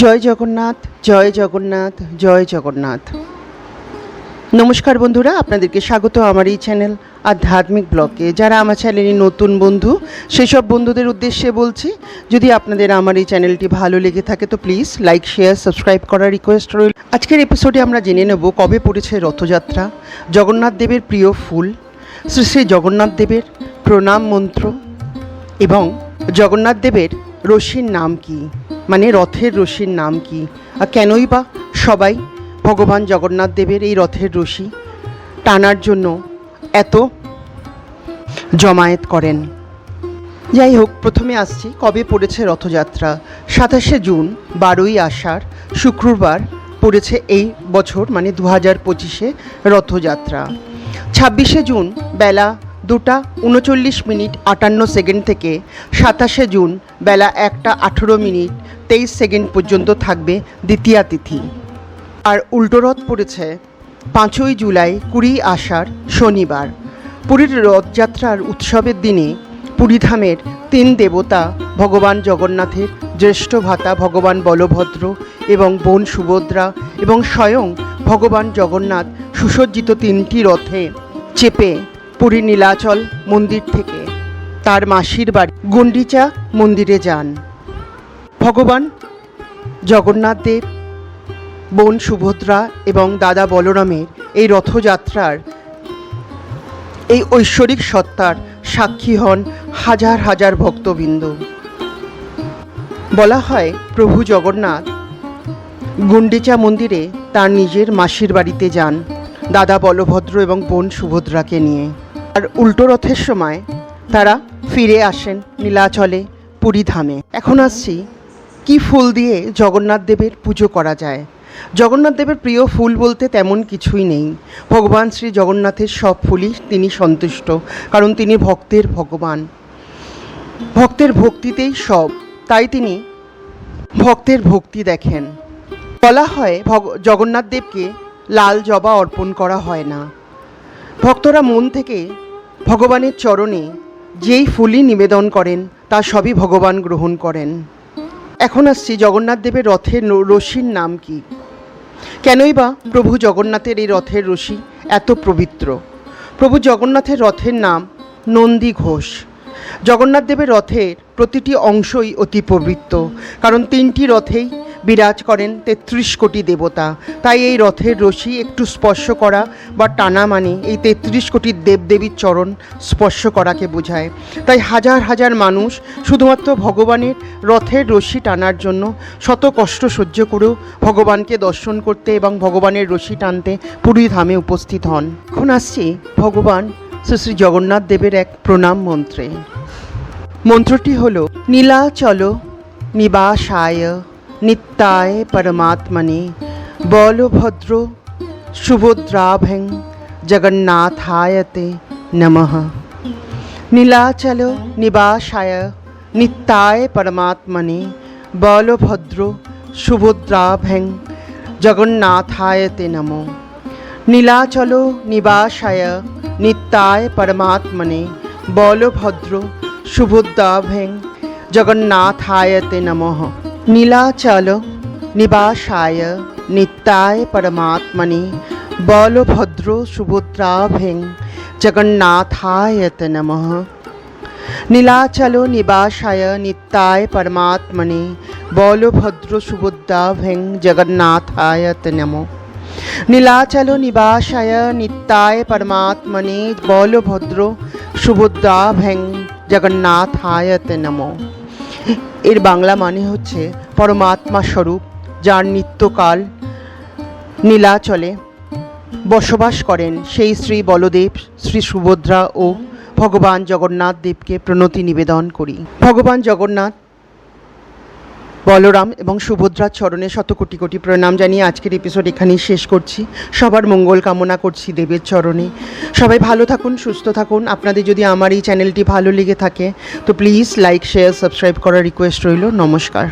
জয় জগন্নাথ জয় জগন্নাথ জয় জগন্নাথ। নমস্কার বন্ধুরা, আপনাদেরকে স্বাগত আমার এই চ্যানেল আধ্যাত্মিক ব্লগে যারা আমার চ্যানেলে নতুন বন্ধু, সেসব বন্ধুদের উদ্দেশ্যে বলছি, যদি আপনাদের আমার এই চ্যানেলটি ভালো লেগে থাকে তো প্লিজ লাইক, শেয়ার, সাবস্ক্রাইব করার রিকোয়েস্ট রইল। আজকের এপিসোডে আমরা জেনে নেব কবে পড়েছে রথযাত্রা, জগন্নাথ দেবের প্রিয় ফুল, শ্রী শ্রী জগন্নাথ দেবের প্রণাম মন্ত্র এবং জগন্নাথ দেবের রশির নাম কি? মানে রথের রশির নাম কি? আর কেনই বা সবাই ভগবান জগন্নাথ দেবের এই রথের রশি টানার জন্য এত জমায়েত করেন। যাই হোক, প্রথমে আসছি কবে পড়েছে রথযাত্রা? সাতাশে জুন, বারোই আষাঢ়, শুক্রবার পড়েছে এই বছর মানে দু হাজার পঁচিশে রথযাত্রা। ছাব্বিশে জুন, বেলা দুটা উনচল্লিশ মিনিট আটান্ন সেকেন্ড থেকে সাতাশে জুন বেলা একটা আঠেরো মিনিট তেইশ সেকেন্ড পর্যন্ত থাকবে দ্বিতীয়া তিথি। আর উল্টো রথ পড়েছে পাঁচই জুলাই, কুড়ি আষাঢ়, শনিবার। পুরীর রথযাত্রার উৎসবের দিনে পুরীধামের তিন দেবতা ভগবান জগন্নাথের জ্যেষ্ঠ ভাতা ভগবান বলভদ্র এবং বোন সুভদ্রা এবং স্বয়ং ভগবান জগন্নাথ সুসজ্জিত তিনটি রথে চেপে পুরী নীলাচল মন্দির থেকে। তার মাসির বাড়ি গন্ডিচা মন্দিরে যান। ভগবান জগন্নাথ দেব, বোন সুভদ্রা এবং দাদা বলরামের এই রথযাত্রার এই ঐশ্বরিক সত্তার সাক্ষী হন হাজার হাজার ভক্তবৃন্দ। বলা হয়, প্রভু জগন্নাথ গুন্ডিচা মন্দিরে তার নিজের মাসির বাড়িতে যান দাদা বলভদ্র এবং বোন সুভদ্রাকে নিয়ে। আর উল্টো রথের সময় তারা ফিরে আসেন নীলাচলে পুরীধামে এখন আসছি, কি ফুল দিয়ে জগন্নাথ দেবের পুজো করা যায়? জগন্নাথ দেবের প্রিয় ফুল বলতে তেমন কিছুই নেই। ভগবান শ্রী জগন্নাথের সব ফুলই তিনি সন্তুষ্ট, কারণ তিনি ভক্তের ভগবান। ভক্তের ভক্তিতেই সব, তাই তিনি ভক্তের ভক্তি দেখেন। বলা হয়, ভগ, জগন্নাথ দেবকে লাল জবা অর্পণ করা হয় না। ভক্তরা মন থেকে ভগবানের চরণে যেই ফুলই নিবেদন করেন, তা সবই ভগবান গ্রহণ করেন। এখন আসছি জগন্নাথ দেবের রথের রশির নাম কি? কেনই বা প্রভু জগন্নাথের এই রথের রশি এত পবিত্র? প্রভু জগন্নাথের রথের নাম নন্দী ঘোষ। জগন্নাথ দেবের রথের প্রতিটি অংশই অতি পবিত্র, কারণ তিনটি রথেই বিরাজ করেন তেত্রিশ কোটি দেবতা। তাই এই রথের রশি একটু স্পর্শ করা বা টানা মানে এই তেত্রিশ কোটি দেবদেবীর চরণ স্পর্শ করাকে বোঝায়। তাই হাজার হাজার মানুষ শুধুমাত্র ভগবানের রথের রশি টানার জন্য শত কষ্ট সহ্য করেও ভগবানকে দর্শন করতে এবং ভগবানের রশি টানতে পুরী ধামে উপস্থিত হন। এখন আসছি ভগবান শ্রী শ্রী জগন্নাথ দেবের এক প্রণাম মন্ত্রে। মন্ত্রটি হল, নীলাচল নিবাসায় নিত্যায় পরমাত্মনে। বলভদ্র সুভদ্রাভ্যং জগন্নাথায়তে নমঃ। নীলাচল নিবাসায় নিত্যায় পরমাত্মনে। বলভদ্র সুভদ্রাভ্যং জগন্নাথায়তে নমো। নীলাচল নিবাসায় নিত্যায় পরমাত্মনে। বলভদ্র সুভদ্রাভ্যং জগন্নাথায়তে নমঃ। নীলাচল নিবাসায় নিত্যায় পরমাত্মনে বলভদ্র সুভদ্রাভ্যং জগন্নাথায়তে নমঃ। নীলাচল নিবাসায় নিত্যায় পরমাত্মনে বলভদ্র সুভদ্রাভ্যং জগন্নাথায়তে নমো। নীলাচল নিবাসায় নিত্যায় পরমাত্মনে বলভদ্র সুভদ্রাভ্যং জগন্নাথায়তে নমো। এর বাংলা মানে হচ্ছে পরমাত্মা স্বরূপ, যার নিত্যকাল নীলাচলে বসবাস করেন। সেই শ্রী বলদেব, শ্রী সুভদ্রা ও ভগবান জগন্নাথ দেবকে প্রণতি নিবেদন করি। ভগবান জগন্নাথ বলরাম এবং সুভদ্রার চরণে শত কোটি কোটি প্রণাম জানিয়ে আজকের এপিসোড এখানেই শেষ করছি। সবার মঙ্গল কামনা করছি দেবের চরণে। সবাই ভালো থাকুন, সুস্থ থাকুন। আপনাদের যদি আমার এই চ্যানেলটি ভালো লেগে থাকে, তো প্লিজ লাইক শেয়ার সাবস্ক্রাইব করার রিকোয়েস্ট রইল। নমস্কার।